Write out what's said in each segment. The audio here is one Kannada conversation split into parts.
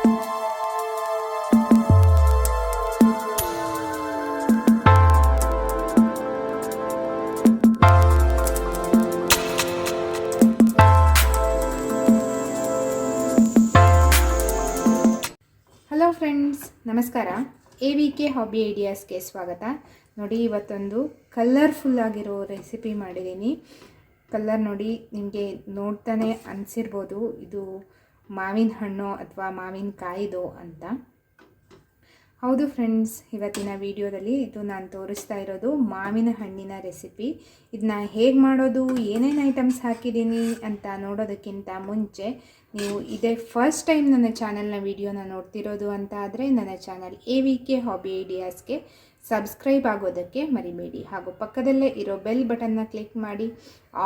ಹಲೋ ಫ್ರೆಂಡ್ಸ್ ನಮಸ್ಕಾರ. ಎ ವಿ ಕೆ ಹಾಬಿ ಐಡಿಯಾಸ್ಗೆ ಸ್ವಾಗತ. ನೋಡಿ, ಇವತ್ತೊಂದು ಕಲರ್ಫುಲ್ ಆಗಿರೋ ರೆಸಿಪಿ ಮಾಡಿದ್ದೀನಿ. ಕಲ್ಲರ್ ನೋಡಿ ನಿಮಗೆ ನೋಡ್ತಾನೆ ಅನಿಸಿರ್ಬೋದು. ಇದು ಮಾವಿನ ಹಣ್ಣು ಅಥವಾ ಮಾವಿನ ಕಾಯಿದು ಅಂತ. ಹೌದು ಫ್ರೆಂಡ್ಸ್, ಇವತ್ತಿನ ವಿಡಿಯೋದಲ್ಲಿ ಇದು ನಾನು ತೋರಿಸ್ತಾ ಇರೋದು ಮಾವಿನ ಹಣ್ಣಿನ ರೆಸಿಪಿ. ಇದನ್ನ ಹೇಗೆ ಮಾಡೋದು, ಏನೇನು ಐಟಮ್ಸ್ ಹಾಕಿದ್ದೀನಿ ಅಂತ ನೋಡೋದಕ್ಕಿಂತ ಮುಂಚೆ ನೀವು ಇದೇ ಫಸ್ಟ್ ಟೈಮ್ ನನ್ನ ಚಾನಲ್ನ ವಿಡಿಯೋನ ನೋಡ್ತಿರೋದು ಅಂತ ಆದರೆ ನನ್ನ channel A V K hobby ಐಡಿಯಾಸ್ಗೆ subscribe ಆಗೋದಕ್ಕೆ ಮರಿಬೇಡಿ. ಹಾಗೂ ಪಕ್ಕದಲ್ಲೇ ಇರೋ ಬೆಲ್ ಬಟನ್ನ ಕ್ಲಿಕ್ ಮಾಡಿ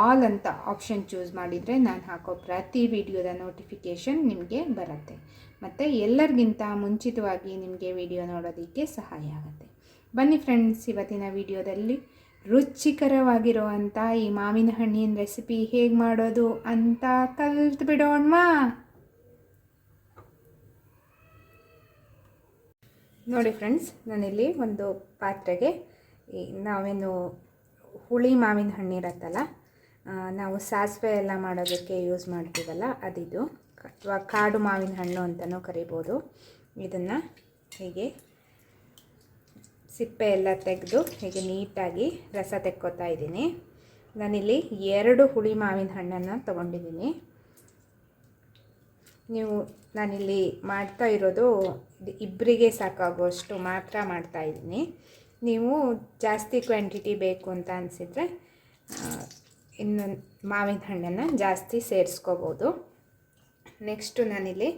ಆಲ್ ಅಂತ ಆಪ್ಷನ್ ಚೂಸ್ ಮಾಡಿದರೆ ನಾನು ಹಾಕೋ ಪ್ರತಿ ವಿಡಿಯೋದ ನೋಟಿಫಿಕೇಷನ್ ನಿಮಗೆ ಬರುತ್ತೆ. ಮತ್ತು ಎಲ್ಲರಿಗಿಂತ ಮುಂಚಿತವಾಗಿ ನಿಮಗೆ ವಿಡಿಯೋ ನೋಡೋದಕ್ಕೆ ಸಹಾಯ ಆಗುತ್ತೆ. ಬನ್ನಿ ಫ್ರೆಂಡ್ಸ್ ಇವತ್ತಿನ ವಿಡಿಯೋದಲ್ಲಿ ರುಚಿಕರವಾಗಿರುವಂಥ ಈ ಮಾವಿನ ಹಣ್ಣಿನ ರೆಸಿಪಿ ಹೇಗೆ ಮಾಡೋದು ಅಂತ ಕಲ್ತು ಬಿಡೋಣವಾ ನೋಡಿ ಫ್ರೆಂಡ್ಸ್ ನಾನಿಲ್ಲಿ ಒಂದು ಪಾತ್ರೆಗೆ ಈ ನಾವೇನು ಹುಳಿ ಮಾವಿನ ಹಣ್ಣಿರತ್ತಲ್ಲ ನಾವು ಸಾಸಿವೆ ಎಲ್ಲ ಮಾಡೋದಕ್ಕೆ ಯೂಸ್ ಮಾಡ್ತೀವಲ್ಲ, ಅದಿದು. ಅಥವಾ ಕಾಡು ಮಾವಿನ ಹಣ್ಣು ಅಂತಲೂ ಕರಿಬೋದು. ಇದನ್ನು ಹೀಗೆ ಸಿಪ್ಪೆ ಎಲ್ಲ ತೆಗೆದು ಹೀಗೆ ನೀಟಾಗಿ ರಸ ತೆಕ್ಕೋತಾ ಇದ್ದೀನಿ. ನಾನಿಲ್ಲಿ ಎರಡು ಹುಳಿ ಮಾವಿನ ಹಣ್ಣನ್ನು ತೊಗೊಂಡಿದ್ದೀನಿ. ನೀವು ನಾನಿಲ್ಲಿ ಮಾಡ್ತಾ ಇರೋದು ಇಬ್ಬರಿಗೆ ಸಾಕಾಗುವಷ್ಟು ಮಾತ್ರ ಮಾಡ್ತಾ ಇದ್ದೀನಿ. ನೀವು ಜಾಸ್ತಿ ಕ್ವಾಂಟಿಟಿ ಬೇಕು ಅಂತ ಅನಿಸಿದರೆ ಇನ್ನೊಂದು ಮಾವಿನ ಹಣ್ಣನ್ನು ಜಾಸ್ತಿ ಸೇರಿಸ್ಕೋಬೋದು. ನೆಕ್ಸ್ಟು ನಾನಿಲ್ಲಿ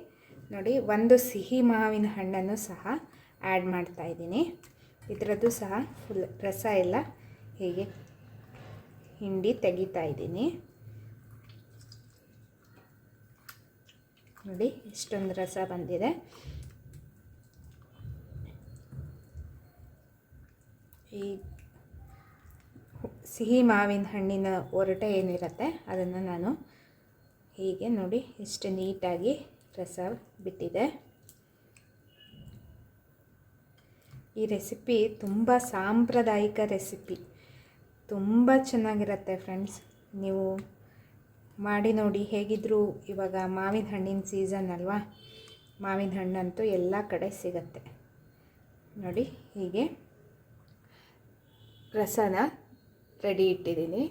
ನೋಡಿ ಒಂದು ಸಿಹಿ ಮಾವಿನ ಹಣ್ಣನ್ನು ಸಹ ಆ್ಯಡ್ ಮಾಡ್ತಾ ಇದ್ದೀನಿ. ಇದರದ್ದು ಸಹ ಫುಲ್ ರಸ ಎಲ್ಲ ಹೀಗೆ ಹಿಂಡಿ ತೆಗಿತಾ ಇದ್ದೀನಿ. ನೋಡಿ ಇಷ್ಟೊಂದು ರಸ ಬಂದಿದೆ. ಈ ಸಿಹಿ ಮಾವಿನ ಹಣ್ಣಿನ ಒರಟೆ ಏನಿರುತ್ತೆ ಅದನ್ನು ನಾನು ಹೀಗೆ ನೋಡಿ ಇಷ್ಟು ನೀಟಾಗಿ ರಸ ಬಿಟ್ಟಿದೆ. ಈ ರೆಸಿಪಿ ತುಂಬ ಸಾಂಪ್ರದಾಯಿಕ ರೆಸಿಪಿ. ತುಂಬ ಚೆನ್ನಾಗಿರುತ್ತೆ ಫ್ರೆಂಡ್ಸ್ ನೀವು ಮಾಡಿ ನೋಡಿ ಹೇಗಿದ್ದರೂ ಇವಾಗ ಮಾವಿನ ಹಣ್ಣಿನ ಸೀಸನ್ ಅಲ್ವಾ? ಮಾವಿನ ಹಣ್ಣಂತೂ ಎಲ್ಲ ಕಡೆ ಸಿಗತ್ತೆ. ನೋಡಿ ಹೀಗೆ ರಸನ ರೆಡಿ ಇಟ್ಟಿದ್ದೀನಿ.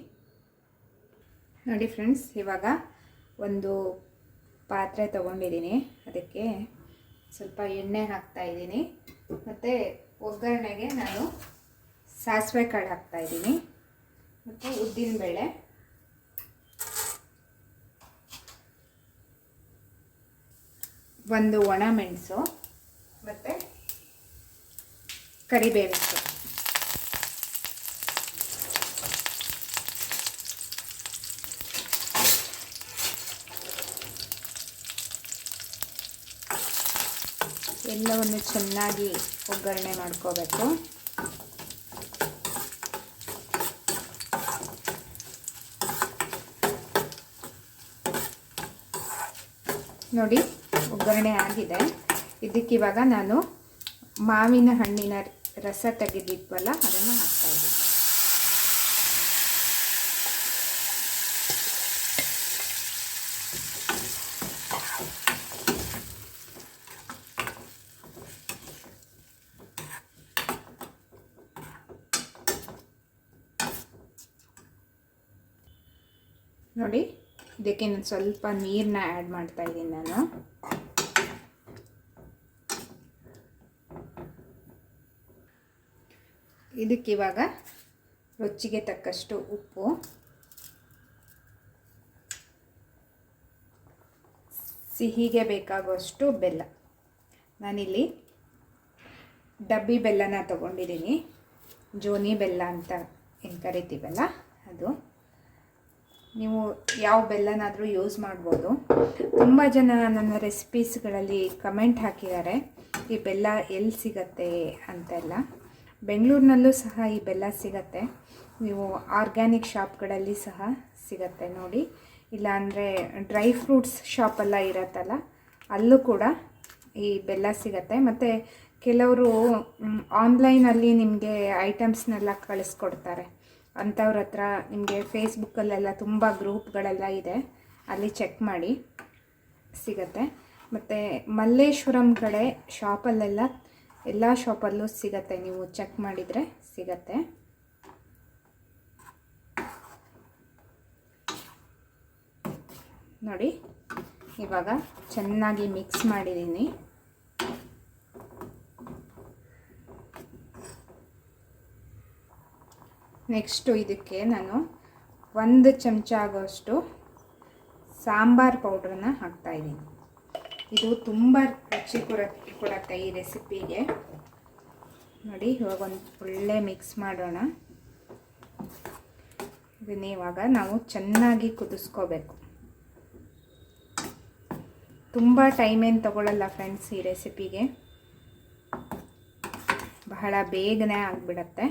ನೋಡಿ ಫ್ರೆಂಡ್ಸ್ ಇವಾಗ ಒಂದು ಪಾತ್ರೆ ತೊಗೊಂಡಿದ್ದೀನಿ. ಅದಕ್ಕೆ ಸ್ವಲ್ಪ ಎಣ್ಣೆ ಹಾಕ್ತಾ ಇದ್ದೀನಿ. ಮತ್ತು ಒಗ್ಗರಣೆಗೆ ನಾನು ಸಾಸಿವೆ ಕಾಳು ಹಾಕ್ತಾ ಇದ್ದೀನಿ. ಮತ್ತು ಉದ್ದಿನಬೇಳೆ ಒಂದು ಒಣ ಮೆಣಸು. ಮತ್ತು ಕರಿಬೇವು ಸೊಪ್ಪು. ಎಲ್ಲವನ್ನು ಚೆನ್ನಾಗಿ ಒಗ್ಗರಣೆ ಮಾಡ್ಕೋಬೇಕು. ನೋಡಿ, ಒಗ್ಗರಣೆ ಆಗಿದೆ. ಇದಕ್ಕಿವಾಗ ನಾನು ಮಾವಿನ ಹಣ್ಣಿನ ರಸ ತೆಗೆದಿದ್ವಲ್ಲ, ಅದನ್ನು ಹಾಕ್ತಾ ನೋಡಿ, ಇದಕ್ಕೆ ನಾನು ಸ್ವಲ್ಪ ನೀರನ್ನ ಆ್ಯಡ್ ಮಾಡ್ತಾ ಇದ್ದೀನಿ ನಾನು. ಇದಕ್ಕಿವಾಗ ರುಚಿಗೆ ತಕ್ಕಷ್ಟು ಉಪ್ಪು. ಸಿಹಿಗೆ ಬೇಕಾಗುವಷ್ಟು ಬೆಲ್ಲ. ನಾನಿಲ್ಲಿ ಡಬ್ಬಿ ಬೆಲ್ಲನ ತಗೊಂಡಿದ್ದೀನಿ. ಜೋನಿ ಬೆಲ್ಲ ಅಂತ ಏನು ಕರಿತೀವಲ್ಲ ಅದು. ನೀವು ಯಾವ ಬೆಲ್ಲನಾದರೂ ಯೂಸ್ ಮಾಡ್ಬೋದು. ತುಂಬ ಜನ ನನ್ನ ರೆಸಿಪೀಸ್ಗಳಲ್ಲಿ ಕಮೆಂಟ್ ಹಾಕಿದ್ದಾರೆ. ಈ ಬೆಲ್ಲ ಎಲ್ಲಿ ಸಿಗತ್ತೆ ಅಂತೆಲ್ಲ. ಬೆಂಗಳೂರಿನಲ್ಲೂ ಸಹ ಈ ಬೆಲ್ಲ ಸಿಗತ್ತೆ. ನೀವು ಆರ್ಗ್ಯಾನಿಕ್ ಶಾಪ್ಗಳಲ್ಲಿ ಸಹ ಸಿಗತ್ತೆ ನೋಡಿ. ಇಲ್ಲಾಂದರೆ ಡ್ರೈ ಫ್ರೂಟ್ಸ್ ಶಾಪೆಲ್ಲ ಇರತ್ತಲ್ಲ, ಅಲ್ಲೂ ಕೂಡ ಈ ಬೆಲ್ಲ ಸಿಗತ್ತೆ. ಮತ್ತು ಕೆಲವರು ಆನ್ಲೈನಲ್ಲಿ ನಿಮಗೆ ಐಟಮ್ಸ್ನೆಲ್ಲ ಕಳಿಸ್ಕೊಡ್ತಾರೆ. ಅಂಥವ್ರ ಹತ್ರ ನಿಮಗೆ ಫೇಸ್ಬುಕ್ಕಲ್ಲೆಲ್ಲ ತುಂಬ ಗ್ರೂಪ್ಗಳೆಲ್ಲ ಇದೆ. ಅಲ್ಲಿ ಚೆಕ್ ಮಾಡಿ ಸಿಗತ್ತೆ. ಮತ್ತು ಮಲ್ಲೇಶ್ವರಂ ಕಡೆ ಶಾಪಲ್ಲೆಲ್ಲ ಎಲ್ಲ ಶಾಪಲ್ಲೂ ಸಿಗತ್ತೆ. ನೀವು ಚೆಕ್ ಮಾಡಿದರೆ ಸಿಗತ್ತೆ. ನೋಡಿ, ಇವಾಗ ಚೆನ್ನಾಗಿ ಮಿಕ್ಸ್ ಮಾಡಿದ್ದೀನಿ. ನೆಕ್ಸ್ಟು ಇದಕ್ಕೆ ನಾನು ಒಂದು ಚಮಚ ಆಗೋಷ್ಟು ಸಾಂಬಾರ್ ಪೌಡ್ರನ್ನ ಹಾಕ್ತಾಯಿದ್ದೀನಿ ಇದು ತುಂಬ ರುಚಿ ಕೊಡ ಕೊಡತ್ತೆ ಈ ರೆಸಿಪಿಗೆ. ನೋಡಿ, ಇವಾಗ ಒಂದು ಒಳ್ಳೆ ಮಿಕ್ಸ್ ಮಾಡೋಣ. ಇದನ್ನ ಇವಾಗ ನಾವು ಚೆನ್ನಾಗಿ ಕುದಿಸ್ಕೋಬೇಕು. ತುಂಬ ಟೈಮ್ ಏನು ತಗೊಳ್ಳಲ್ಲ ಫ್ರೆಂಡ್ಸ್ ಈ ರೆಸಿಪಿಗೆ. ಬಹಳ ಬೇಗನೆ ಆಗಿಬಿಡತ್ತೆ.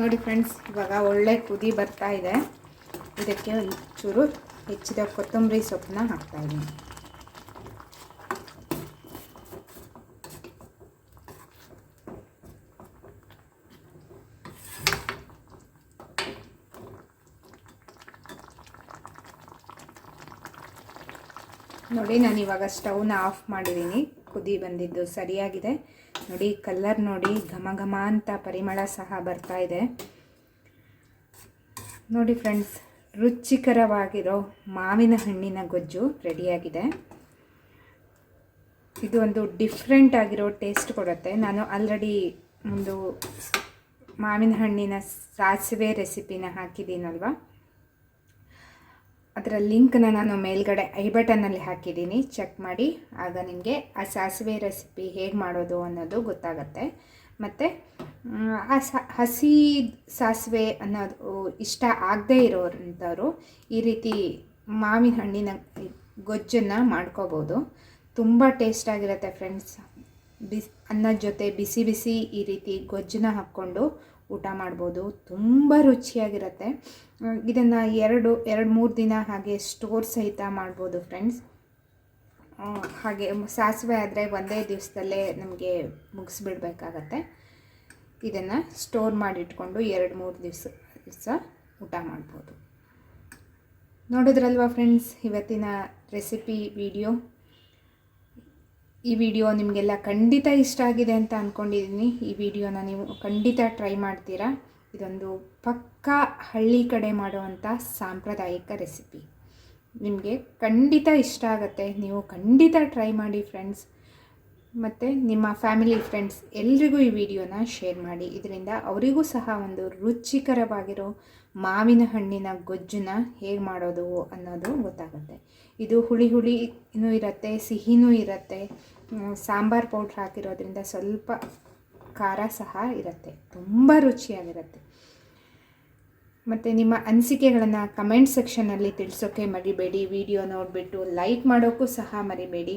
ನೋಡಿ ಫ್ರೆಂಡ್ಸ್ ಇವಾಗ ಒಳ್ಳೆ ಕುದಿ ಬರ್ತಾ ಇದೆ. ಇದಕ್ಕೆ ಒಂಚೂರು ಹೆಚ್ಚಿದ ಕೊತ್ತಂಬರಿ ಸೊಪ್ಪನ್ನ ಹಾಕ್ತಾಯಿದ್ದೀನಿ ನೋಡಿ ನಾನು ಇವಾಗ ಸ್ಟವ್ನ ಆಫ್ ಮಾಡಿದ್ದೀನಿ. ಕುದಿ ಬಂದಿದ್ದು ಸರಿಯಾಗಿದೆ. ನೋಡಿ, ಕಲ್ಲರ್ ನೋಡಿ ಘಮ ಘಮ ಅಂತ ಪರಿಮಳ ಸಹ ಬರ್ತಾ ಇದೆ. ನೋಡಿ ಫ್ರೆಂಡ್ಸ್, ರುಚಿಕರವಾಗಿರೋ ಮಾವಿನ ಹಣ್ಣಿನ ಗೊಜ್ಜು ರೆಡಿಯಾಗಿದೆ. ಇದು ಒಂದು ಡಿಫ್ರೆಂಟ್ ಆಗಿರೋ ಟೇಸ್ಟ್ ಕೊಡುತ್ತೆ. ನಾನು ಆಲ್ರೆಡಿ ಒಂದು ಮಾವಿನ ಹಣ್ಣಿನ ಸಾಸಿವೆ ರೆಸಿಪಿನ ಹಾಕಿದ್ದೀನಲ್ವ? ಅದರ ಲಿಂಕ್ನ ನಾನು ಮೇಲ್ಗಡೆ ಐ ಬಟನಲ್ಲಿ ಹಾಕಿದ್ದೀನಿ. ಚೆಕ್ ಮಾಡಿ. ಆಗ ನಿಮಗೆ ಆ ಸಾಸಿವೆ ರೆಸಿಪಿ ಹೇಗೆ ಮಾಡೋದು ಅನ್ನೋದು ಗೊತ್ತಾಗತ್ತೆ. ಮತ್ತು, ಆ ಹಸಿ ಸಾಸಿವೆ ಅನ್ನೋದು ಇಷ್ಟ ಆಗದೇ ಇರೋರಂಥವ್ರು ಈ ರೀತಿ ಮಾವಿನ ಹಣ್ಣಿನ ಗೊಜ್ಜನ್ನು ಮಾಡ್ಕೋಬೋದು. ತುಂಬ ಟೇಸ್ಟಾಗಿರುತ್ತೆ ಫ್ರೆಂಡ್ಸ್. ಬಿಸ್ ಅನ್ನದ ಜೊತೆ ಬಿಸಿ ಬಿಸಿ ಈ ರೀತಿ ಗೊಜ್ಜನ್ನ ಹಾಕ್ಕೊಂಡು ಊಟ ಮಾಡ್ಬೋದು. ತುಂಬ ರುಚಿಯಾಗಿರುತ್ತೆ. ಇದನ್ನು ಎರಡು ಎರಡು, ಮೂರು ದಿನ ಹಾಗೆ ಸ್ಟೋರ್ ಸಹಿತ ಮಾಡ್ಬೋದು ಫ್ರೆಂಡ್ಸ್ ಹಾಗೆ ಸಾಸಿವೆ ಆದರೆ ಒಂದೇ ದಿವಸದಲ್ಲೇ ನಮಗೆ ಮುಗಿಸ್ಬಿಡ್ಬೇಕಾಗತ್ತೆ. ಇದನ್ನು ಸ್ಟೋರ್ ಮಾಡಿಟ್ಕೊಂಡು ಎರಡು, ಮೂರು ದಿವಸ ದಿವಸ ಊಟ ಮಾಡ್ಬೋದು. ನೋಡಿದ್ರಲ್ವ ಫ್ರೆಂಡ್ಸ್ ಇವತ್ತಿನ ರೆಸಿಪಿ ವಿಡಿಯೋ ಈ ವಿಡಿಯೋ ನಿಮಗೆಲ್ಲ ಖಂಡಿತ ಇಷ್ಟ ಆಗಿದೆ ಅಂತ ಅಂದ್ಕೊಂಡಿದ್ದೀನಿ ಈ ವಿಡಿಯೋನ ನೀವು ಖಂಡಿತ ಟ್ರೈ ಮಾಡ್ತೀರಾ. ಇದೊಂದು ಪಕ್ಕಾ ಹಳ್ಳಿ ಕಡೆ ಮಾಡುವಂಥ ಸಾಂಪ್ರದಾಯಿಕ ರೆಸಿಪಿ. ನಿಮಗೆ ಖಂಡಿತ ಇಷ್ಟ ಆಗುತ್ತೆ. ನೀವು ಖಂಡಿತ ಟ್ರೈ ಮಾಡಿ ಫ್ರೆಂಡ್ಸ್. ಮತ್ತು ನಿಮ್ಮ ಫ್ಯಾಮಿಲಿ ಫ್ರೆಂಡ್ಸ್ ಎಲ್ರಿಗೂ ಈ ವಿಡಿಯೋನ ಶೇರ್ ಮಾಡಿ. ಇದರಿಂದ ಅವರಿಗೂ ಸಹ ಒಂದು ರುಚಿಕರವಾಗಿರೋ ಮಾವಿನ ಹಣ್ಣಿನ ಗೊಜ್ಜನ್ನ ಹೇಗೆ ಮಾಡೋದು ಅನ್ನೋದು ಗೊತ್ತಾಗುತ್ತೆ. ಇದು ಹುಳಿ ಹುಳಿನೂ ಇರುತ್ತೆ, ಸಿಹಿನೂ ಇರುತ್ತೆ ಸಾಂಬಾರ್ ಪೌಡ್ರ್ ಹಾಕಿರೋದ್ರಿಂದ ಸ್ವಲ್ಪ ಖಾರ ಸಹ ಇರುತ್ತೆ. ತುಂಬ ರುಚಿಯಾಗಿರುತ್ತೆ. ಮತ್ತು ನಿಮ್ಮ ಅನಿಸಿಕೆಗಳನ್ನು ಕಮೆಂಟ್ ಸೆಕ್ಷನಲ್ಲಿ ತಿಳಿಸೋಕ್ಕೆ ಮರಿಬೇಡಿ. ವಿಡಿಯೋ ನೋಡಿಬಿಟ್ಟು ಲೈಕ್ ಮಾಡೋಕ್ಕೂ ಸಹ ಮರಿಬೇಡಿ.